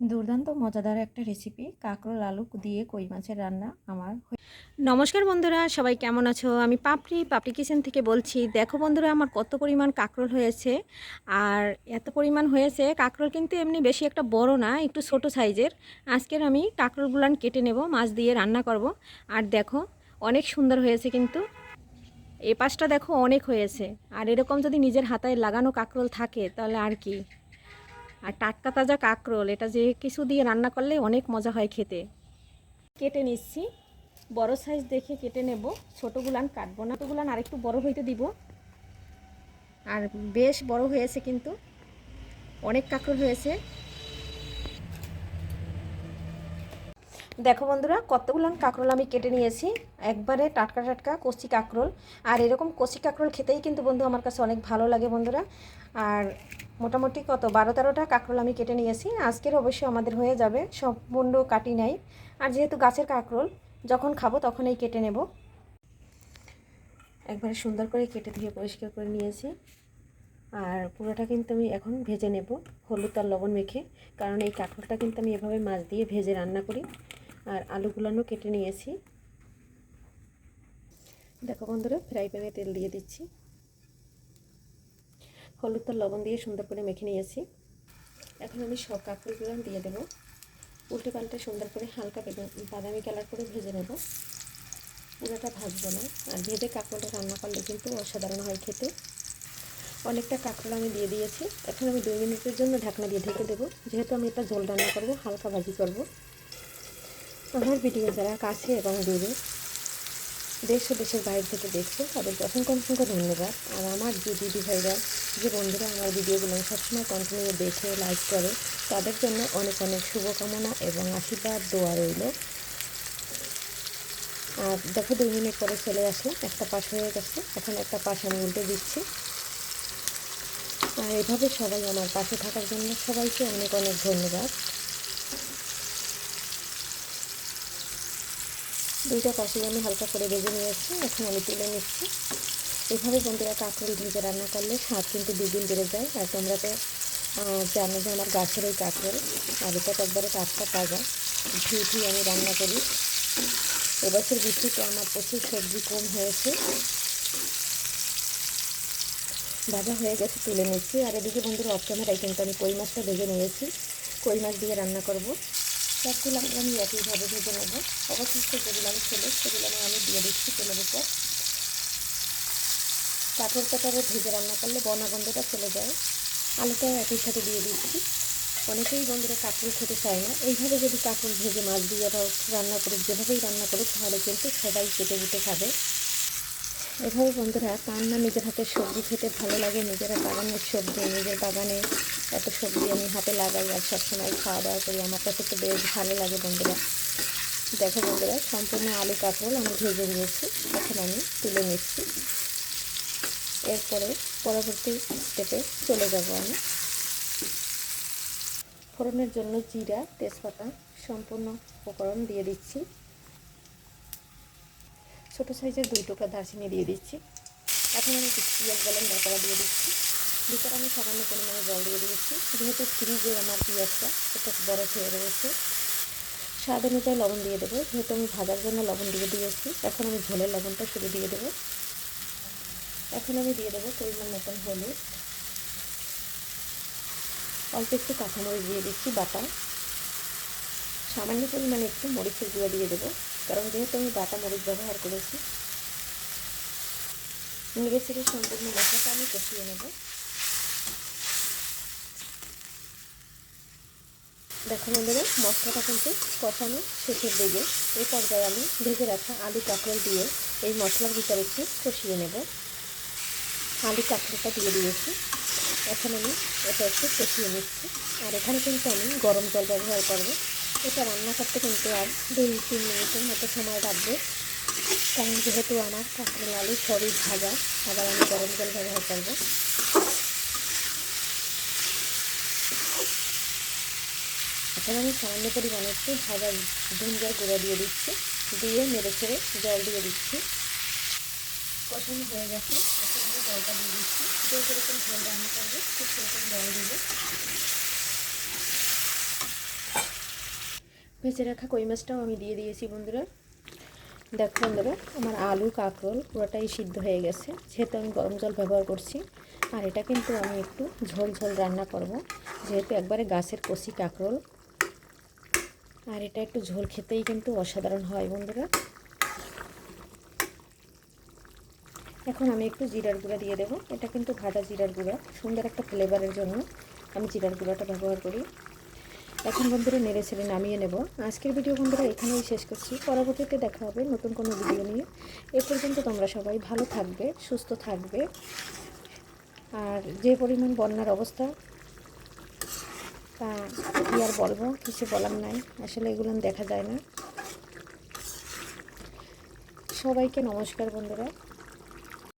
দুর্দান্ত, মজাদার একটা রেসিপি কাঁকরোল, আলু দিয়ে কই মাছের রান্না আমার নমস্কার বন্ধুরা, সবাই কেমন আছো? আমি পাপড়ি পাপড়ি কিচেন থেকে বলছি। দেখো বন্ধুরা, আমার কত পরিমাণ কাঁকরোল হয়েছে। আর এত পরিমাণ হয়েছে, কাঁকরোল কিন্তু এমনি বেশি একটা বড় না, একটু ছোট সাইজের। আজকের আমি কাঁকরোলগুলান কেটে নেব, মাছ দিয়ে রান্না করব। আর দেখো, অনেক সুন্দর হয়েছে কিন্তু। এ পাশটা দেখো অনেক হয়েছে। আর এরকম যদি নিজের হাতায় লাগানো কাঁকরোল থাকে, তাহলে আর কি? টাটকা তাজা কাঁকরোল, এটা যে কিছু দিয়ে রান্না করলে অনেক মজা হয় খেতে। কেটে নিচ্ছি। বড় সাইজ দেখে কেটে নেব। ছোটোগুলান কাটবো না। ছোটোগুলান আরেকটু বড় হইতে দিব। আর বেশ বড় হয়েছে কিন্তু। অনেক কাঁকরোল হয়েছে। দেখো বন্ধুরা, কতগুলো কাঁকরোল আমি কেটে নিয়েছি। একবারে টাটকা টাটকা কচি কাঁকরোল। আর এরকম কচি কাঁকরোল খেতেই কিন্তু বন্ধু আমার কাছে অনেক ভালো লাগে বন্ধুরা। আর মোটামুটি কত? বারো তেরোটা কাঁকরোল আমি কেটে নিয়েছি। আজকের অবশ্যই আমাদের হয়ে যাবে। সম্পূর্ণ কাটি নাই। আর যেহেতু গাছের কাঁকরোল, যখন খাব তখনই কেটে নেব। একবারে সুন্দর করে কেটে ধুয়ে পরিষ্কার করে নিয়েছি। আর পুরোটা কিন্তু আমি এখন ভেজে নেব, হলুদ আর লবণ মেখে। কারণ এই কাঁকরোলটা কিন্তু আমি এভাবে মাছ দিয়ে ভেজে রান্না করি। আর আলুগুলানো কেটে নিয়েছি। দেখো বন্ধুরা, ফ্রাই প্যানে তেল দিয়ে দিচ্ছি। হলুদ আর লবণ দিয়ে সুন্দর করে মেখে নিয়েছি। এখন আমি সব কাঁকড়গুলো দিয়ে দেবো। উল্টে পাল্টে সুন্দর করে হালকা বাদামি কালার করে ভেজে নেব। পুরোটা ভাজবো না। আর ভেজে কাঁকড়টা রান্না করলে কিন্তু অসাধারণ হয় খেতে। অনেকটা কাঁকড়া আমি দিয়ে দিয়েছি। এখন আমি দুই মিনিটের জন্য ঢাকনা দিয়ে ঢেকে দেবো। যেহেতু আমি এটা জল রান্না করব, হালকা ভাজি করব। আমার ভিডিও যারা কাছে এবং দূরে দেশ ও দেশের বাইরে থেকে দেখছে। তাদেরকে অসংখ্য অসংখ্য ধন্যবাদ। আর আমার যে দিদি ভাইরা, যে বন্ধুরা আমার ভিডিওগুলো সবসময় কন্টিনিউ দেখে লাইক করে, তাদের জন্য অনেক অনেক শুভকামনা এবং আশীর্বাদ, দোয়া রইল। আর দেখো, দুই মিনিট পরে চলে আসলাম। একটা পাশ হয়ে গেছে। এখন একটা পাশ আমি উল্টে দিচ্ছি। আর এভাবে সবাই আমার পাশে থাকার জন্য সবাইকে অনেক অনেক ধন্যবাদ। দুইটা পাশে আমি হালকা করে ভেজে নিয়েছি, এখন আমি তুলে নিচ্ছি। এভাবে বন্ধুরা কাঁকরোল ভেজে রান্না করলে স্বাদ কিন্তু দ্বিগুণ বেড়ে যায়। আর তোমরা তো জানো যে আমার গাছের ওই কাঁকরোল এটা তো একবারে টাটকা তাজা। ধুই ধুই আমি রান্না করি। এবছর বৃষ্টিতে আমার প্রচুর সবজি কম হয়েছে। ভাজা হয়ে গেছে, তুলে নিচ্ছি। আর এদিকে বন্ধুরা অফ ক্যামেরায় কিন্তু আমি কই মাছটা ভেজে নিয়েছি। কই মাছ দিয়ে রান্না করব? সবগুলো আমি একইভাবে ভেজে নেব। অবশিষ্ট যেগুলো আমি ছেলে, সেগুলো আমি দিয়ে দিচ্ছি তেলের উপর। কাঠের তবে ভেজে রান্না করলে বনাগন্ধটা চলে যায়। আলুটাও একই সাথে দিয়ে দিচ্ছি। অনেকেই বন্ধুরা কাঁকড় খেতে চায় না। এইভাবে যদি কাঁকড় ভেজে মাছ দিয়ে রান্না করে, যেভাবেই রান্না করুক, তাহলে কিন্তু সবাই কেটে কেটে খাবে। এভাবে বন্ধুরা কার না নিজের হাতে সবজি খেতে ভালো লাগে, নিজেরা বাগানের সবজি, নিজের বাগানে এত সবজি আমি হাতে লাগাই আর সবসময় খাওয়া দাওয়া করি, আমার কাছে তো বেশ ভালো লাগে বন্ধুরা। দেখো বন্ধুরা, সম্পূর্ণ আলু কাঁকরোল আমি ভেজে নিয়েছি, এখন আমি তুলে নিচ্ছি। এরপরে পরবর্তী স্টেপে চলে যাব আমি। ফোড়নের জন্য জিরা, তেজপাতা সম্পূর্ণ উপকরণ দিয়ে দিচ্ছি। ছোটো সাইজের দুই টুকরা দারচিনি দিয়ে দিচ্ছি। এখন আমি পেঁয়াজ, বলেন দরকারা দিয়ে দিচ্ছি। ভিতরে আমি সামান্য পরিমাণে জল দিয়ে দিয়েছি। যেহেতু ফ্রিজে আমার পেঁয়াজটা এটা বরফ হয়ে রয়েছে, স্বাদ অনুযায়ী লবণ দিয়ে দেবো। যেহেতু আমি ভাজার জন্য লবণ দিয়ে দিয়েছি, এখন আমি ঝোলের লবণটা শুরু দিয়ে দেবো। এখন আমি দিয়ে দেবো পরিমাণ মতন হলুদ। অল্প একটু কাঁচামরিচ দিয়ে দিচ্ছি, বাটা। সামান্য পরিমাণে একটু মরিচের গুঁড়ো দিয়ে দেবো, কারণ যেহেতু আমি বাটা মরিচ ব্যবহার করেছি, নেড়ে ছেড়ে সম্পূর্ণ মশলাটা আমি কষিয়ে নেব। দেখো বন্ধুরা, মশলাটা কিন্তু কষানো শেষের দিকে। এই পর্যায়ে আমি ভেজে রাখা আলু কাঁকড়ল দিয়ে এই মশলার ভিতরে একটু কষিয়ে নেব। আলু কাঁকড়টা দিয়ে দিয়েছি। এখন আমি এটা একটু কষিয়ে নিচ্ছি। আর এখানে কিন্তু আমি গরম জল ব্যবহার করব। এটা রান্না করতে কিন্তু আর দুই তিন মিনিটের মতো সময় লাগবে। কারণ যেহেতু আমার কাঁকড়াল আলু সবই ভাজা, আবার আমি গরম জল ব্যবহার করব। এখন আমি সামান্য পরিমাণে একটু ভাজা ভিঞ্জার গুঁড়ো দিয়ে দিচ্ছি, দিয়ে মেরে ছেড়ে জল দিয়ে দিচ্ছি। কষানো হয়ে গেছে জলটা দিয়ে দিচ্ছি। যে যেরকম ঝোল রান্না করবে, ঠিক সেরকম জল দিবে। ভেজে রাখা কই মাছটাও আমি দিয়ে দিয়েছি, বন্ধুরা। দেখো, বন্ধুরা, আমার আলু কাঁকরোল পুরোটাই সিদ্ধ হয়ে গেছে, যেহেতু আমি গরম জল ব্যবহার করছি। আর এটা কিন্তু আমি একটু ঝোল ঝোল রান্না করব, যেহেতু একবারে গাছের কষি কাঁকরোল। আর এটা একটু ঝোল খেতেই কিন্তু অসাধারণ হয়, বন্ধুরা। এখন আমি একটু জিরার গুঁড়া দিয়ে দেবো। এটা কিন্তু ভাজা জিরার গুঁড়া, সুন্দর একটা ফ্লেভারের জন্য আমি জিরার গুঁড়াটা ব্যবহার করি। এখন বন্ধুরা নেড়ে ছেড়ে নামিয়ে নেব। আজকের ভিডিও বন্ধুরা এখানেই শেষ করছি। পরবর্তীতে দেখা হবে নতুন কোনো ভিডিও নিয়ে। এ পর্যন্ত তোমরা সবাই ভালো থাকবে, সুস্থ থাকবে। আর যে পরিমাণ বন্যার অবস্থা, তা কী আর বলব, কিছু বলার নাই। আসলে এগুলো দেখা যায় না। সবাইকে নমস্কার বন্ধুরা।